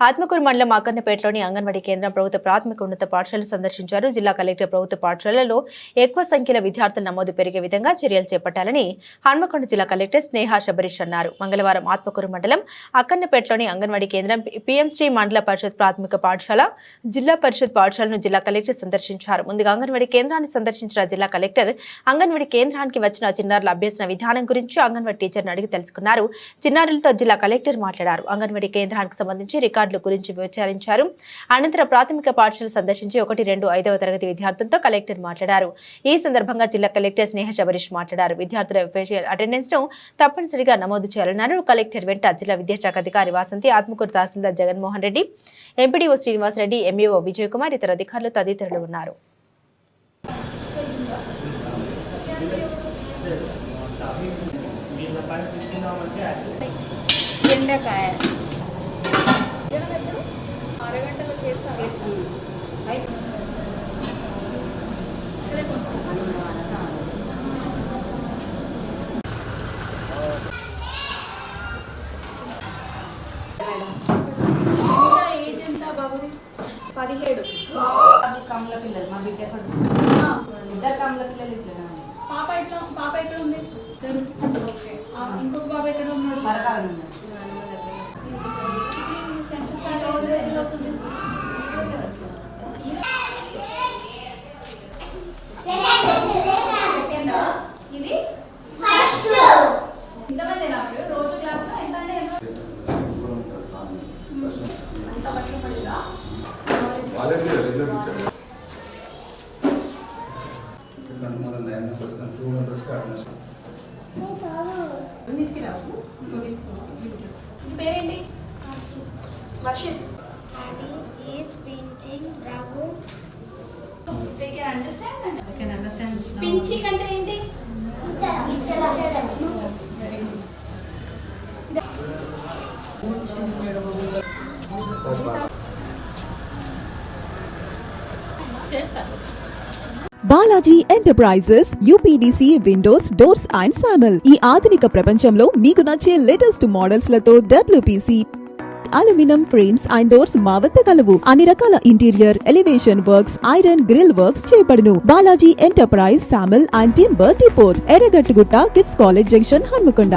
ఆత్మకూరు మండలం అక్కన్నపేటలోని అంగన్వాడీ కేంద్రం ప్రభుత్వ ప్రాథమిక ఉన్నత పాఠశాలను సందర్శించారు. జిల్లా కలెక్టర్ ప్రభుత్వ పాఠశాలలో ఎక్కువ సంఖ్యలో విద్యార్థుల నమోదు పెరిగే విధంగా చర్యలు చేపట్టాలని హన్మకొండ జిల్లా కలెక్టర్ స్నేహ శబరీష్ అన్నారు. మంగళవారం ఆత్మకూరు మండలం అక్కన్నపేటలోని అంగన్వాడీ కేంద్రం పీఎంశ్రీ మండల పరిషత్ ప్రాథమిక పాఠశాల జిల్లా పరిషత్ పాఠశాలను జిల్లా కలెక్టర్ సందర్శించారు. ముందుగా అంగన్వాడీ కేంద్రాన్ని సందర్శించిన జిల్లా కలెక్టర్ అంగన్వాడీ కేంద్రానికి వచ్చిన చిన్నారుల అభ్యసన విధానం గురించి అంగన్వాడీ టీచర్ని అడిగి తెలుసుకున్నారు. చిన్నారులతో జిల్లా కలెక్టర్ మాట్లాడారు. అంగన్వాడీ కేంద్రానికి సంబంధించి రికార్డు రికార్డుల గురించి విచారించారు. అనంతరం ప్రాథమిక పాఠశాల సందర్శించి ఒకటి రెండు ఐదవ తరగతి విద్యార్థులతో కలెక్టర్ మాట్లాడారు. ఈ సందర్భంగా జిల్లా కలెక్టర్ స్నేహ శబరీష్ మాట్లాడారు. విద్యార్థుల అటెండెన్స్ను తప్పనిసరిగా నమోదు చేయాలన్నారు. కలెక్టర్ వెంట జిల్లా విద్యాశాఖ అధికారి వాసంతి ఆత్మకూరు తహసీల్దార్ జగన్మోహన్ రెడ్డి ఎంపీడీఓ శ్రీనివాసరెడ్డి ఎంఈఓ విజయ్ కుమార్ ఇతర అధికారులు తదితరులు ఉన్నారు. బెండకాయ ఏజ్ ఎంత బాబుది పదిహేడు. కమల పిల్లలు మా బిడ్డ ఇద్దరు కమల పిల్లలు ఇట్లా పాప ఎట్లా పాప ఎక్కడ ఉంది? ఓకే. ఆ, ఇంకొక బాబు ఎక్కడ ఉన్నాడు? మరకాలు ఉన్నారు రెగ్యులర్ టీచర్ రెండు వందల నైన్ మెంబర్స్ టూ అడ్మిషన్ అన్నిటికీ రావు పేరేంటి Varshith pinching Ragu Balaji enterprises UPDC windows doors and Samal. ఈ ఆధునిక ప్రపంచంలో మీకు నచ్చే latest మోడల్స్లతో WPC. Aluminium frames and doors మా వద్ద కలవు. అన్ని రకాల interior elevation works iron grill works చేపడును. Balaji enterprise Samal and timber depot Erragattugutta kids college junction Hanamkonda.